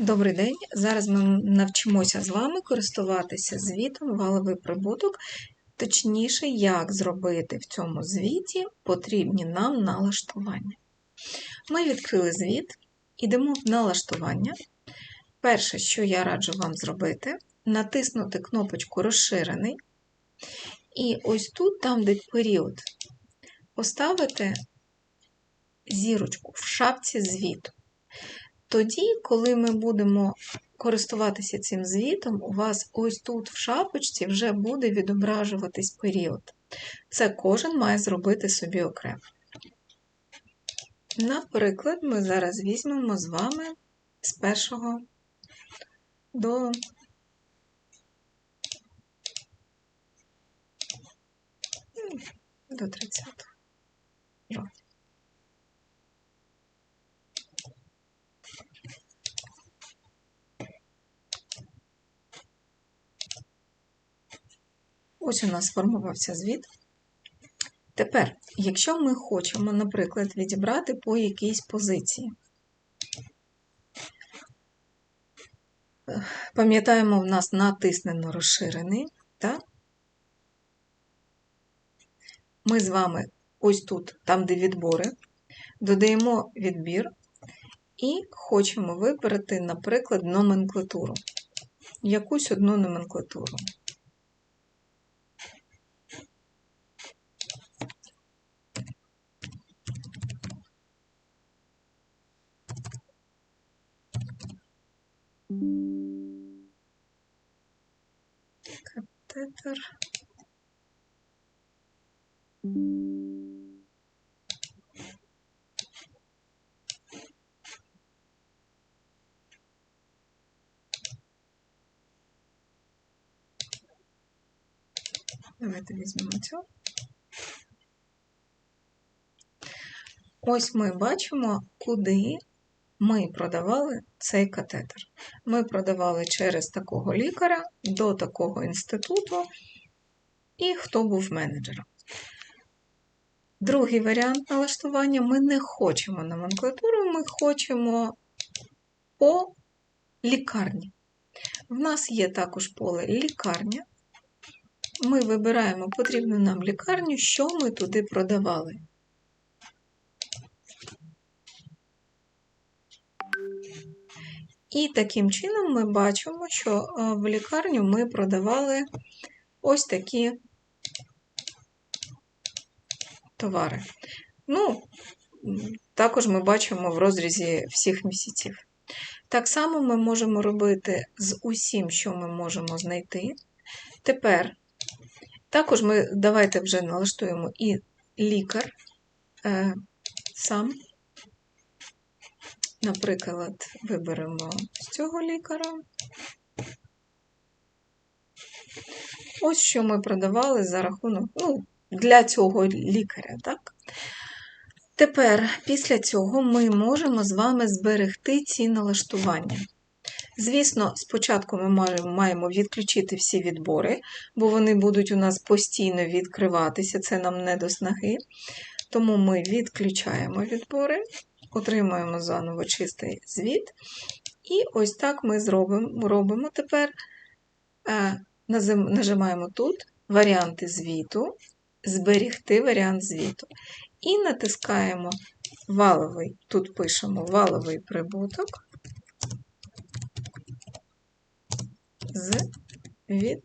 Добрий день! Зараз ми навчимося з вами користуватися звітом валовий прибуток, точніше, як зробити в цьому звіті потрібні нам налаштування. Ми відкрили звіт, ідемо в налаштування. Перше, що я раджу вам зробити, натиснути кнопочку Розширений. І ось тут, там, де період, поставити зірочку в шапці звіту. Тоді, коли ми будемо користуватися цим звітом, у вас ось тут в шапочці вже буде відображуватись період. Це кожен має зробити собі окремо. Наприклад, ми зараз візьмемо з вами з першого до до 30 жовтня. Ось у нас сформувався звіт. Тепер, якщо ми хочемо, наприклад, відібрати по якійсь позиції, пам'ятаємо, в нас натиснено розширений, так? Ми з вами ось тут, там, де відбори, додаємо відбір і хочемо вибрати, наприклад, номенклатуру. Якусь одну номенклатуру. Катетер. Давайте візьмемо цю. Ось ми бачимо, куди ми продавали цей катетер. Ми продавали через такого лікаря до такого інституту, і хто був менеджером. Другий варіант налаштування ми не хочемо номенклатуру, ми хочемо по лікарні. В нас є також поле лікарня. Ми вибираємо потрібну нам лікарню, що ми туди продавали. І таким чином ми бачимо, що в лікарню ми продавали ось такі товари. Ну, також ми бачимо в розрізі всіх місяців. Так само ми можемо робити з усім, що ми можемо знайти. Тепер, також ми давайте вже налаштуємо і лікар е, сам. Наприклад, виберемо з цього лікаря. Ось що ми продавали за рахунок, ну, для цього лікаря, так? Тепер, після цього, ми можемо з вами зберегти ці налаштування. Звісно, спочатку ми маємо відключити всі відбори, бо вони будуть у нас постійно відкриватися, це нам не до снаги. Тому ми відключаємо відбори, отримуємо заново чистий звіт. І ось так ми зробимо, робимо тепер, е, нажимаємо тут варіанти звіту, зберігти варіант звіту. І натискаємо валовий, тут пишемо валовий прибуток з від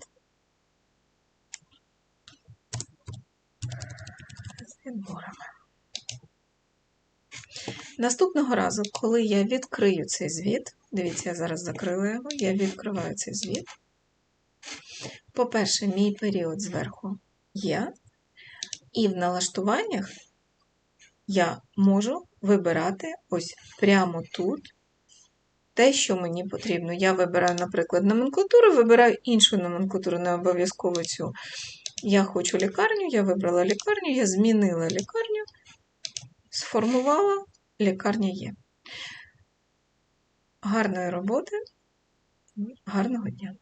відборами. Наступного разу, коли я відкрию цей звіт, дивіться, я зараз закрила його, я відкриваю цей звіт. По-перше, мій період зверху є, і в налаштуваннях я можу вибирати ось прямо тут те, що мені потрібно. Я вибираю, наприклад, номенклатуру, вибираю іншу номенклатуру, не обов'язково цю. Я хочу лікарню, я вибрала лікарню, я змінила лікарню, сформувала, лікарня є. Гарної роботи, гарного дня!